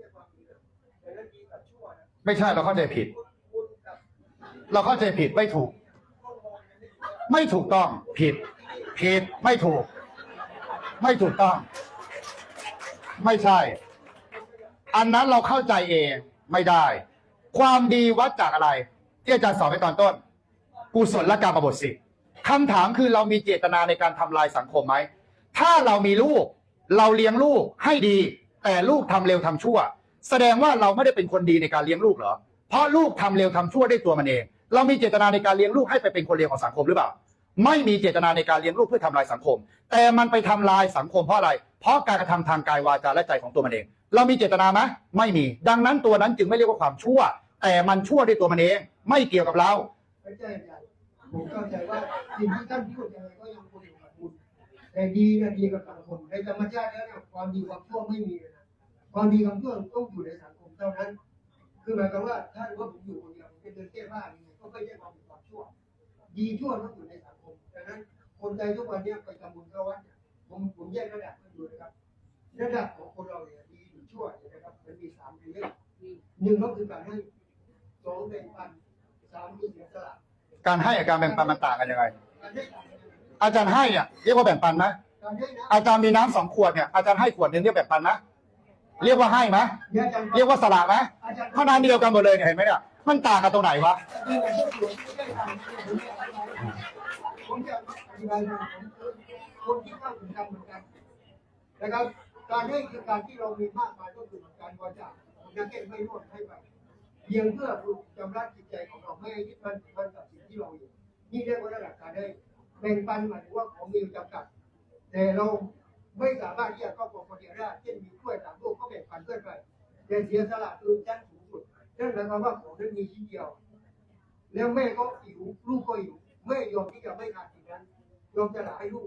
ช่ความดีเลยแต่นั้นดีกับชั่วนะไม่ใช่เราเข้าใจผิดคุณกับเราเข้าใจผิดไม่ถูก ไม่ถูกต้องผิด ผิดไม่ถูก ไม่ถูกต้อง ไม่ใช่ อันนั้นเราเข้าใจเองไม่ได้ ความดีวัดจากอะไร ที่อาจารย์สอนไปตอนต้น กุศลและการประบทสิคำถามคือเรามีเจตนาในการทำลายสังคมไหม ถ้าเรามีลูก เราเลี้ยงลูกให้ดี แต่ลูกทำเร็วทำชั่ว แสดงว่าเราไม่ได้เป็นคนดีในการเลี้ยงลูกเหรอ เพราะลูกทำเร็วทำชั่วได้ตัวมันเอง เรามีเจตนาในการเลี้ยงลูกให้ไปเป็นคนเลวของสังคมหรือเปล่า ไม่มีเจตนาในการเลี้ยงลูกเพื่อทำลายสังคม แต่มันไปทำลายสังคมเพราะอะไร เพราะการกระทำทางกายวาจาและใจของตัวมันเอง เรามีเจตนาไหมไม่มี ดังนั้นตัวนั้นจึงไม่เรียกว่าความชั่ว แต่มันชั่วด้วยตัวมันเอง ไม่เกี่ยวกับเราไม่ใช่ผมเข้าใจว่าสิ่งที่ท่านพูดยังไงก็ยังควรอยู่กับคุณแต่ดีนะดีกับสังคมในธรรมชาติแล้วเนี่ยความดีความชั่วไม่มีเลย ความดีความชั่วต้องอยู่ในสังคมเท่านั้น คือหมายความว่าถ้าว่าผมอยู่คนเดียวผมจะเดินแก้ผ้ายังไงก็ไม่ใช่ความดีความชั่ว ดีชั่วต้องอยู่ในสังคมดังนั้น คนไทยทุกวันเนี้ไปทำบุญเข้าวัดเนี่ยผมผมแยกระดับกันอยู่นะครับระดับของคนเราเนี่ยดีหรือชั่วเนี่ยนะครับมันมีสามเรื่องหนึ่งก็คือการให้สองแบ่งปันสามคือเสียสละการให้กับการแบ่งปันมันต่างกันยังไง การให้อาจารย์ให้เนี่ยเรียกว่าแบ่งปันไหมการให้นะอาจารย์มีน้ำสองขวดเนี่ยอาจารย์ให้ขวดหนึงเรียกแบ่งปันไหม เรียกว่าให้ไหมเรียกว่าสละไหมข้างในมีเดียวกันหมดเลยเนี่ยเห็นไหมเนี่ยมันต่างกันตรงไหนวะผมจะอธิบายคนที่เข้าถึงกันเหมือนกันนะครับการให้คือการที่เรามีมากมายก็คือการบริจาคนักเก็ตไม่ร่วมให้ไปเพียงเพื่อจำรักจิตใจของเราไม่ให้ยึดมันมันกับสิ่งที่เราอยู่นี่เรียกว่าระดับการให้แบ่งปันหมายถึงว่าของมีจำกัด แต่เรา ไม่สามารถที่จะเข้าของคนเดียวได้เช่นมีกล้วยสามลูกก็แบ่งปันเพื่อนไปแต่เสียสละคือชั้นสูงสุดนั่นหมายความว่าของนั้นมีชิ้นเดียว แล้วแม่ก็หิวลูกก็หิวไม่ยอมที่จะไม่ทานสิ่งนั้นยอมจะหละให้ลูก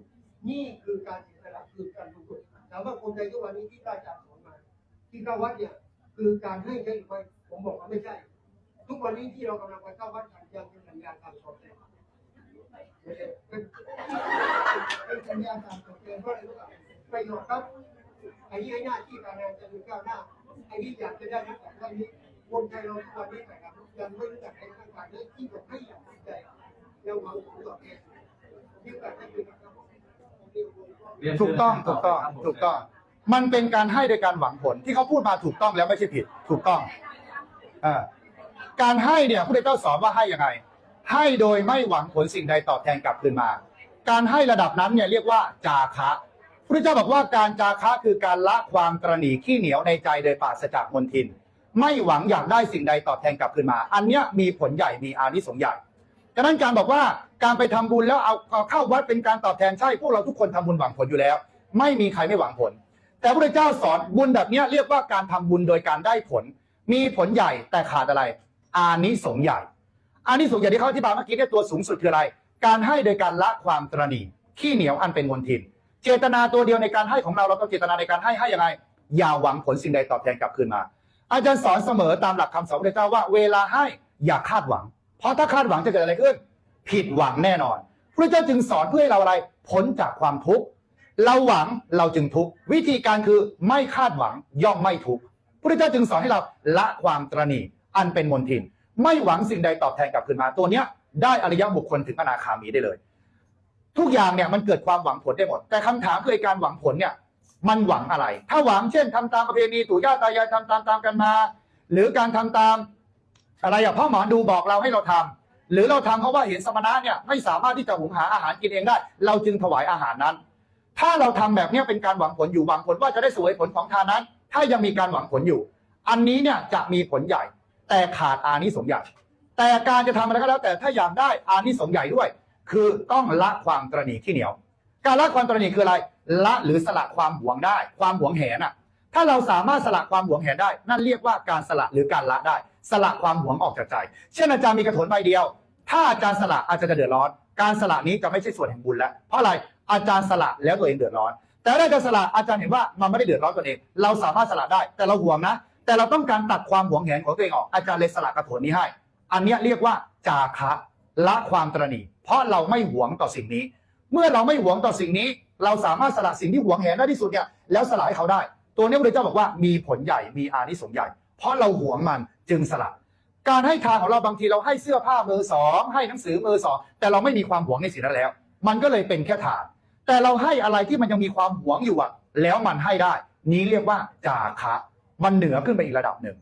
นี่คือการเสียสละคือการลงทุนถามว่าคนไทยทุกวันนี้ที่ได้จากสอนมา ที่เข้าวัดเนี่ยคือการให้ใช่หรือไม่ผมบอกว่าไม่ใช่ ทุกวันนี้ที่เรากำลังไปเข้าวัดกันยังเป็นสัญญาการสอนแต่เป็นเป็นสัญญาการสอนเพราะอะไรรู้ป่ะ ประโยชน์ครับไอ้นี่ให้หน้าที่การงานจะมีก้าวหน้าไอ้นี่อยากจะได้นักการนี้คนไทยเราทุกวันนี้นะครับยังไม่รู้จักไอ้ทางการนี้ที่บอกให้อย่างตั้งใจยังหวังผลตอบแทนยิ่งกว่าจะเป็นครับถูกต้องถูกต้องถูกต้อง มันเป็นการให้โดยการหวังผลที่เขาพูดมาถูกต้องแล้วไม่ใช่ผิด ถูกต้องเออการให้เนี่ยพระพุทธเจ้าสอนว่าให้ยังไง ให้โดยไม่หวังผลสิ่งใดตอบแทนกลับคืนมา การให้ระดับนั้นเนี่ยเรียกว่าจาคะ พระเจ้าบอกว่าการจาคะคือการละความตระหนี่ขี้เหนียวในใจโดยปราศจากมนทิน ไม่หวังอยากได้สิ่งใดตอบแทนกลับคืนมา อันเนี้ยมีผลใหญ่มีอานิสงส์ใหญ่ฉะนั้นการบอกว่าการไปทำบุญแล้วเอาเข้าวัดเป็นการตอบแทนใช่พวกเราทุกคนทำบุญหวังผลอยู่แล้ว ไม่มีใครไม่หวังผล แต่พระเจ้าสอนบุญแบบนี้เรียกว่าการทำบุญโดยการได้ผล มีผลใหญ่แต่ขาดอะไร อานิสงส์ใหญ่ อานิสงส์ใหญ่ที่เขาอธิบายเมื่อกี้เนี่ยตัวสูงสุดคืออะไร การให้โดยการละความตระหนี่ขี้เหนียวอันเป็นมลทิน เจตนาตัวเดียวในการให้ของเราเราต้องเจตนาในการให้ให้ยังไง อย่าหวังผลสิ่งใดตอบแทนกลับคืนมา อาจารย์สอนเสมอตามหลักคำสอนพระเจ้าว่าเวลาให้อย่าคาดหวัง เพราะถ้าคาดหวังจะเกิดอะไรขึ้น ผิดหวังแน่นอน พระเจ้าจึงสอนเพื่อให้เราอะไรพ้นจากความทุกข์เราหวังเราจึงทุกข์วิธีการคือไม่คาดหวังย่อมไม่ทุกข์พระเจ้าจึงสอนให้เราละความตระหนี่อันเป็นมนทิน ไม่หวังสิ่งใดตอบแทนกลับคืนมาตัวเนี้ยได้อริยบุคคลถึงอนาคามีได้เลย ทุกอย่างเนี่ยมันเกิดความหวังผลได้หมด แต่คำถามคือการหวังผลเนี่ยมันหวังอะไร ถ้าหวังเช่นทำตามประเพณีตู่ย่าตายายทำตามตามกันมา หรือการทำตามอะไรอะพ่อหมอดูบอกเราให้เราทำหรือเราทำเพราะว่าเห็นสมณะเนี่ยไม่สามารถที่จะหุงหาอาหารกินเองได้ เราจึงถวายอาหารนั้น ถ้าเราทำแบบนี้เป็นการหวังผลอยู่หวังผลว่าจะได้สวยผลของทานนั้น ถ้ายังมีการหวังผลอยู่ อันนี้เนี่ยจะมีผลใหญ่ แต่ขาดอานิสงส์ใหญ่แต่การจะทำอะไรก็แล้วแต่ถ้าอยากได้อานิสงส์ใหญ่ด้วย คือต้องละความตระหนี่เหนียว การละความตระหนี่คืออะไร ละหรือสละความหวงได้ ความหวงแหนอะ ถ้าเราสามารถสละความหวงแหนได้ นั่นเรียกว่าการสละหรือการละได้ สละความหวงออกจากใจ เช่นอาจารย์มีกระถนใบเดียว ถ้าอาจารย์สละอาจารย์จะเดือดร้อน การสละนี้จะไม่ใช่ส่วนแห่งบุญแล้ว เพราะอะไร อาจารย์สละแล้วตัวเองเดือดร้อน แต่ถ้าอาจารย์สละอาจารย์เห็นว่ามันไม่ได้เดือดร้อนตัวเอง เราสามารถสละได้ แต่เราหวงนะ แต่เราต้องการตัดความหวงแหนของตัวเองออก อาจารย์เลยสละกระถนนี้ให้ อันนี้เรียกว่าจาคะละความตระหนี่ เพราะเราไม่หวงต่อสิ่งนี้ เมื่อเราไม่หวงต่อสิ่งนี้ เราสามารถสละสิ่งที่หวงแหนได้ที่สุดเนี่ยแล้วสละให้เขาได้ ตัวนี้พระเจ้าบอกว่ามีผลใหญ่มีอานิสงส์ใหญ่ เพราะเราหวงมันจึงสละ การให้ทานของเราบางทีเราให้เสื้อผ้ามือสองให้หนังสือมือสองแต่เราไม่มีความหวงในสิ่งนั้นแล้ว มันก็เลยเป็นแค่ทาน แต่เราให้อะไรที่มันยังมีความหวงอยู่อะแล้วมันให้ได้ นี้เรียกว่าจาคะมันเหนือขึ้นไปอีกระดับหนึ่ง